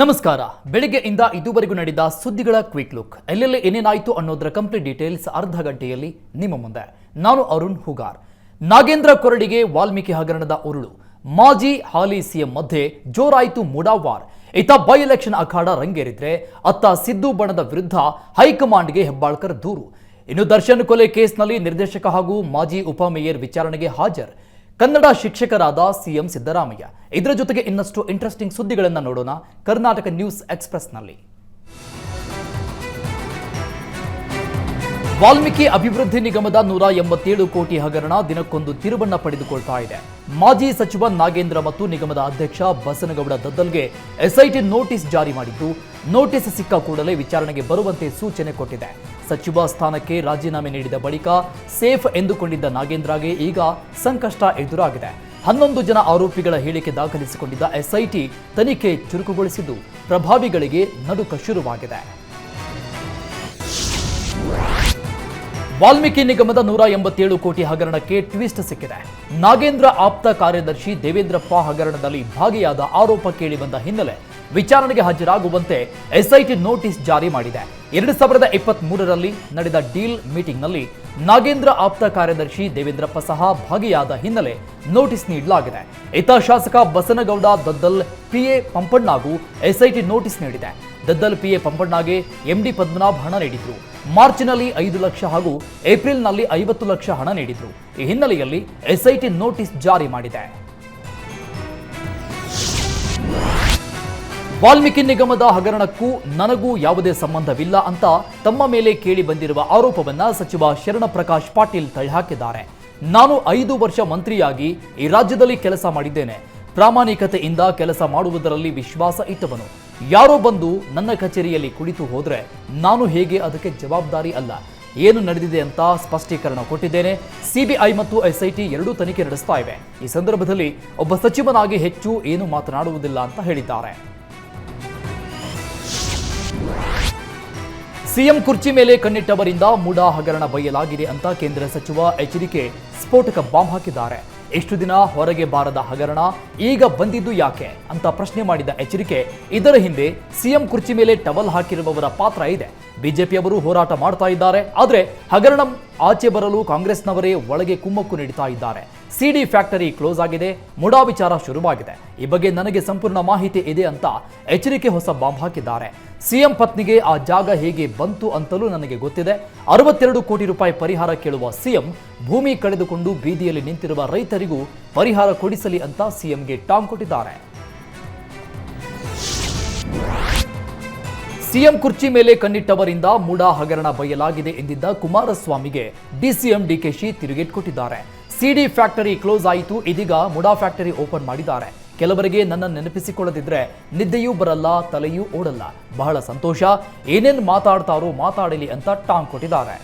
ನಮಸ್ಕಾರ. ಬೆಳಿಗ್ಗೆಯಿಂದ ಇದುವರೆಗೂ ನಡೆದ ಸುದ್ದಿಗಳ ಕ್ವಿಕ್ ಲುಕ್. ಎಲ್ಲೆಲ್ಲಿ ಏನೇನಾಯಿತು ಅನ್ನೋದರ ಕಂಪ್ಲೀಟ್ ಡೀಟೇಲ್ಸ್ ಅರ್ಧ ಗಂಟೆಯಲ್ಲಿ ನಿಮ್ಮ ಮುಂದೆ. ನಾನು ಅರುಣ್ ಹುಗಾರ್. ನಾಗೇಂದ್ರ ಕೊರಡಿಗೆ ವಾಲ್ಮೀಕಿ ಹಗರಣದ ಉರುಳು. ಮಾಜಿ ಹಾಲಿ ಸಿಎಂ ಮಧ್ಯೆ ಜೋರಾಯಿತು ಮುಡಾವಾರ್. ಇತ್ತ ಬೈ ಎಲೆಕ್ಷನ್ ಅಖಾಡ ರಂಗೇರಿದ್ರೆ ಅತ್ತ ಸಿದ್ದು ಬಣದ ವಿರುದ್ಧ ಹೈಕಮಾಂಡ್ಗೆ ಹೆಬ್ಬಾಳ್ಕರ್ ದೂರು. ಇನ್ನು ದರ್ಶನ್ ಕೊಲೆ ಕೇಸ್ನಲ್ಲಿ ನಿರ್ದೇಶಕ ಹಾಗೂ ಮಾಜಿ ಉಪಮೇಯರ್ ವಿಚಾರಣೆಗೆ ಹಾಜರ್. ಕನ್ನಡ ಶಿಕ್ಷಕರಾದ ಸಿಎಂ ಸಿದ್ದರಾಮಯ್ಯ. ಇದರ ಜೊತೆಗೆ ಇನ್ನಷ್ಟು ಇಂಟ್ರೆಸ್ಟಿಂಗ್ ಸುದ್ದಿಗಳನ್ನು ನೋಡೋಣ ಕರ್ನಾಟಕ ನ್ಯೂಸ್ ಎಕ್ಸ್ಪ್ರೆಸ್ನಲ್ಲಿ. ವಾಲ್ಮೀಕಿ ಅಭಿವೃದ್ಧಿ ನಿಗಮದ ನೂರ ಎಂಬತ್ತೇಳು ಕೋಟಿ ಹಗರಣ ದಿನಕ್ಕೊಂದು ತಿರುಬಣ್ಣ ಪಡೆದುಕೊಳ್ತಾ ಇದೆ. ಮಾಜಿ ಸಚಿವ ನಾಗೇಂದ್ರ ಮತ್ತು ನಿಗಮದ ಅಧ್ಯಕ್ಷ ಬಸನಗೌಡ ದದ್ದಲ್ಗೆ ಎಸ್ಐಟಿ ನೋಟಿಸ್ ಜಾರಿ ಮಾಡಿದ್ದು, ನೋಟಿಸ್ ಸಿಕ್ಕ ಕೂಡಲೇ ವಿಚಾರಣೆಗೆ ಬರುವಂತೆ ಸೂಚನೆ ಕೊಟ್ಟಿದೆ. ಸಚಿವ ಸ್ಥಾನಕ್ಕೆ ರಾಜೀನಾಮೆ ನೀಡಿದ ಬಳಿಕ ಸೇಫ್ ಎಂದುಕೊಂಡಿದ್ದ ನಾಗೇಂದ್ರಗೆ ಈಗ ಸಂಕಷ್ಟ ಎದುರಾಗಿದೆ. ಹನ್ನೊಂದು ಜನ ಆರೋಪಿಗಳ ಹೇಳಿಕೆ ದಾಖಲಿಸಿಕೊಂಡಿದ್ದ ಎಸ್ಐಟಿ ತನಿಖೆ ಚುರುಕುಗೊಳಿಸಿದ್ದು ಪ್ರಭಾವಿಗಳಿಗೆ ನಡುಕ ಶುರುವಾಗಿದೆ. ವಾಲ್ಮೀಕಿ ನಿಗಮದ ನೂರ ಎಂಬತ್ತೇಳು ಕೋಟಿ ಹಗರಣಕ್ಕೆ ಟ್ವಿಸ್ಟ್ ಸಿಕ್ಕಿದೆ. ನಾಗೇಂದ್ರ ಆಪ್ತ ಕಾರ್ಯದರ್ಶಿ ದೇವೇಂದ್ರಪ್ಪ ಹಗರಣದಲ್ಲಿ ಭಾಗಿಯಾದ ಆರೋಪ ಕೇಳಿಬಂದ ಹಿನ್ನೆಲೆ ವಿಚಾರಣೆಗೆ ಹಾಜರಾಗುವಂತೆ ಎಸ್ಐಟಿ ನೋಟಿಸ್ ಜಾರಿ ಮಾಡಿದೆ. ಎರಡು ಸಾವಿರದ ಇಪ್ಪತ್ತ್ ಮೂರರಲ್ಲಿ ನಡೆದ ಡೀಲ್ ಮೀಟಿಂಗ್ನಲ್ಲಿ ನಾಗೇಂದ್ರ ಆಪ್ತ ಕಾರ್ಯದರ್ಶಿ ದೇವೇಂದ್ರಪ್ಪ ಸಹ ಭಾಗಿಯಾದ ಹಿನ್ನೆಲೆ ನೋಟಿಸ್ ನೀಡಲಾಗಿದೆ. ಇತ ಶಾಸಕ ಬಸನಗೌಡ ದದ್ದಲ್ ಪಿಎ ಪಂಪಣ್ಣಾಗೂ ಎಸ್ಐಟಿ ನೋಟಿಸ್ ನೀಡಿದೆ. ದದ್ದಲ್ ಪಿಎ ಪಂಪಣ್ಣಗೆ ಎಂಡಿ ಪದ್ಮನಾಭ್ ಹಣ ನೀಡಿದ್ರು. ಮಾರ್ಚ್ನಲ್ಲಿ ಐದು ಲಕ್ಷ ಹಾಗೂ ಏಪ್ರಿಲ್ನಲ್ಲಿ ಐವತ್ತು ಲಕ್ಷ ಹಣ ನೀಡಿದ್ರು. ಈ ಹಿನ್ನೆಲೆಯಲ್ಲಿ ಎಸ್ಐಟಿ ನೋಟಿಸ್ ಜಾರಿ ಮಾಡಿದೆ. ವಾಲ್ಮೀಕಿ ನಿಗಮದ ಹಗರಣಕ್ಕೂ ನನಗೂ ಯಾವುದೇ ಸಂಬಂಧವಿಲ್ಲ ಅಂತ ತಮ್ಮ ಮೇಲೆ ಕೇಳಿ ಬಂದಿರುವ ಆರೋಪವನ್ನ ಸಚಿವ ಶರಣಪ್ರಕಾಶ್ ಪಾಟೀಲ್ ತಳ್ಳಿಹಾಕಿದ್ದಾರೆ. ನಾನು ಐದು ವರ್ಷ ಮಂತ್ರಿಯಾಗಿ ಈ ರಾಜ್ಯದಲ್ಲಿ ಕೆಲಸ ಮಾಡಿದ್ದೇನೆ. ಪ್ರಾಮಾಣಿಕತೆಯಿಂದ ಕೆಲಸ ಮಾಡುವುದರಲ್ಲಿ ವಿಶ್ವಾಸ ಇಟ್ಟವನು. ಯಾರೋ ಬಂದು ನನ್ನ ಕಚೇರಿಯಲ್ಲಿ ಕುಳಿತು ಹೋದರೆ ನಾನು ಹೇಗೆ ಅದಕ್ಕೆ ಜವಾಬ್ದಾರಿ ಅಲ್ಲ? ಏನು ನಡೆದಿದೆ ಅಂತ ಸ್ಪಷ್ಟೀಕರಣ ಕೊಟ್ಟಿದ್ದೇನೆ. ಸಿಬಿಐ ಮತ್ತು ಎಸ್ಐಟಿ ಎರಡೂ ತನಿಖೆ ನಡೆಸ್ತಾ ಇವೆ. ಈ ಸಂದರ್ಭದಲ್ಲಿ ಒಬ್ಬ ಸಚಿವನಾಗಿ ಹೆಚ್ಚು ಏನು ಮಾತನಾಡುವುದಿಲ್ಲ ಅಂತ ಹೇಳಿದ್ದಾರೆ. ಸಿಎಂ ಕುರ್ಚಿ ಮೇಲೆ ಕಣ್ಣಿಟ್ಟವರಿಂದ ಮೂಡಾ ಹಗರಣ ಬಯಲಾಗಿದೆ ಅಂತ ಕೇಂದ್ರ ಸಚಿವ ಎಚ್ಚರಿಕೆ ಸ್ಫೋಟಕ ಬಾಂಬ್ ಹಾಕಿದ್ದಾರೆ. ಎಷ್ಟು ದಿನ ಹೊರಗೆ ಬಾರದ ಹಗರಣ ಈಗ ಬಂದಿದ್ದು ಯಾಕೆ ಅಂತ ಪ್ರಶ್ನೆ ಮಾಡಿದ ಎಚ್ಚರಿಕೆ ಇದರ ಹಿಂದೆ ಸಿಎಂ ಕುರ್ಚಿ ಮೇಲೆ ಟವಲ್ ಹಾಕಿರುವವರ ಪಾತ್ರ ಇದೆ. ಬಿಜೆಪಿಯವರು ಹೋರಾಟ ಮಾಡ್ತಾ ಇದ್ದಾರೆ, ಆದರೆ ಹಗರಣ ಆಚೆ ಬರಲು ಕಾಂಗ್ರೆಸ್ನವರೇ ಒಳಗೆ ಕುಮ್ಮಕ್ಕು ನೀಡ್ತಾ ಇದ್ದಾರೆ. ಸಿಡಿ ಫ್ಯಾಕ್ಟರಿ ಕ್ಲೋಸ್ ಆಗಿದೆ, ಮುಡಾ ವಿಚಾರ ಶುರುವಾಗಿದೆ. ಈ ಬಗ್ಗೆ ನನಗೆ ಸಂಪೂರ್ಣ ಮಾಹಿತಿ ಇದೆ ಅಂತ ಎಚ್ಚರಿಕೆ ಹೊಸ ಬಾಂಬ್ ಹಾಕಿದ್ದಾರೆ. ಸಿಎಂ ಪತ್ನಿಗೆ ಆ ಜಾಗ ಹೇಗೆ ಬಂತು ಅಂತಲೂ ನನಗೆ ಗೊತ್ತಿದೆ. ಅರವತ್ತೆರಡು ಕೋಟಿ ರೂಪಾಯಿ ಪರಿಹಾರ ಕೇಳುವ ಸಿಎಂ ಭೂಮಿ ಕಳೆದುಕೊಂಡು ಬೀದಿಯಲ್ಲಿ ನಿಂತಿರುವ ರೈತರಿಗೂ ಪರಿಹಾರ ಕೊಡಿಸಲಿ ಅಂತ ಸಿಎಂಗೆ ಟಾಂಗ್ ಕೊಟ್ಟಿದ್ದಾರೆ. ಸಿಎಂ ಕುರ್ಚಿ ಮೇಲೆ ಕಣ್ಣಿಟ್ಟವರಿಂದ ಮೂಡಾ ಹಗರಣ ಬಯಲಾಗಿದೆ ಎಂದಿದ್ದ ಕುಮಾರಸ್ವಾಮಿಗೆ ಡಿಸಿಎಂ ಡಿಕೆಶಿ ತಿರುಗೇಟ್ ಕೊಟ್ಟಿದ್ದಾರೆ. ಸಿಡಿ ಫ್ಯಾಕ್ಟರಿ ಕ್ಲೋಸ್ ಆಯಿತು. ಇದೀಗ ಮುಡಾ ಫ್ಯಾಕ್ಟರಿ ಓಪನ್ ಮಾಡಿದ್ದಾರೆ. ಕೆಲವರಿಗೆ ನನ್ನ ನೆನಪಿಸಿಕೊಳ್ಳದಿದ್ರೆ ನಿದ್ದೆಯೂ ಬರಲ್ಲ, ತಲೆಯೂ ಓಡಲ್ಲ. ಬಹಳ ಸಂತೋಷ. ಏನೇನು ಮಾತಾಡ್ತಾರೋ ಮಾತಾಡಲಿ ಅಂತ ಟಾಂಗ್ ಕೊಟ್ಟಿದ್ದಾರೆ.